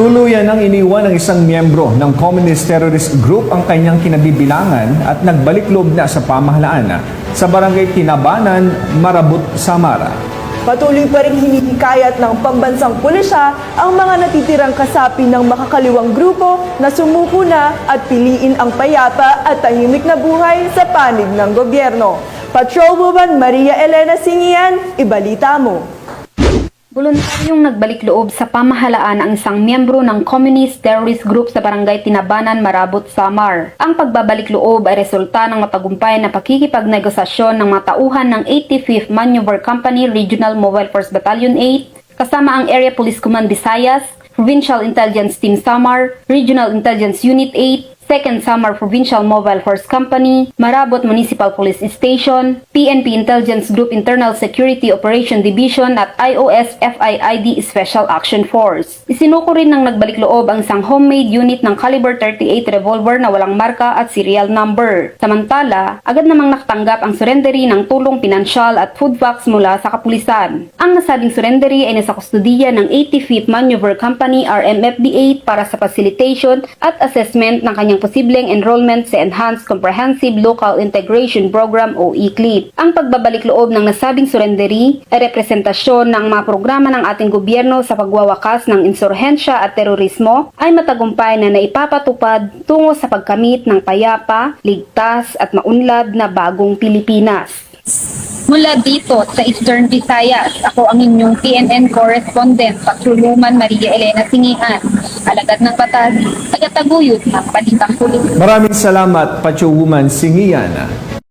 Tuluyan ang iniwan ng isang miyembro ng Communist Terrorist Group ang kanyang kinabibilangan at nagbalik loob na sa pamahalaan sa barangay Tinabanan, Marabut, Samara. Patuloy pa rin hinihikayat ng pambansang pulisya ang mga natitirang kasapi ng makakaliwang grupo na sumuko na at piliin ang payapa at tahimik na buhay sa panig ng gobyerno. Patrolwoman Maria Elena Singian, ibalita mo. Voluntaryong nagbalik loob sa pamahalaan ang isang miyembro ng Communist Terrorist Group sa Barangay Tinabanan, Marabot, Samar. Ang pagbabalik loob ay resulta ng matagumpay na pakikipagnegosasyon ng mga tauhan ng 85th Maneuver Company Regional Mobile Force Battalion 8 kasama ang Area Police Command Visayas, Provincial Intelligence Team Samar, Regional Intelligence Unit 8, 2nd Samar Provincial Mobile Force Company, Marabot Municipal Police Station, PNP Intelligence Group Internal Security Operation Division at IOS FIID Special Action Force. Isinuko rin ng nagbalik loob ang isang homemade unit ng caliber 38 revolver na walang marka at serial number. Samantala, agad namang nakatanggap ang surrendery ng tulong pinansyal at food packs mula sa kapulisan. Ang nasabing surrendery ay nasa kustudiya ng 85th Maneuver Company RMFB 8 para sa facilitation at assessment ng kanyang posibleng enrollment sa Enhanced Comprehensive Local Integration Program o ECLIP. Ang pagbabalik loob ng nasabing surrendery ay representasyon ng mga programa ng ating gobyerno sa pagwawakas ng insurhensya at terorismo ay matagumpay na naipapatupad tungo sa pagkamit ng payapa, ligtas at maunlad na bagong Pilipinas. Mula dito sa Eastern Visayas, ako ang inyong PNN correspondent, Patruluman Maria Elena Singihan, alagad ng batas, tagataguyod ng balitang pulis. Maraming salamat, Pacho Woman Singian.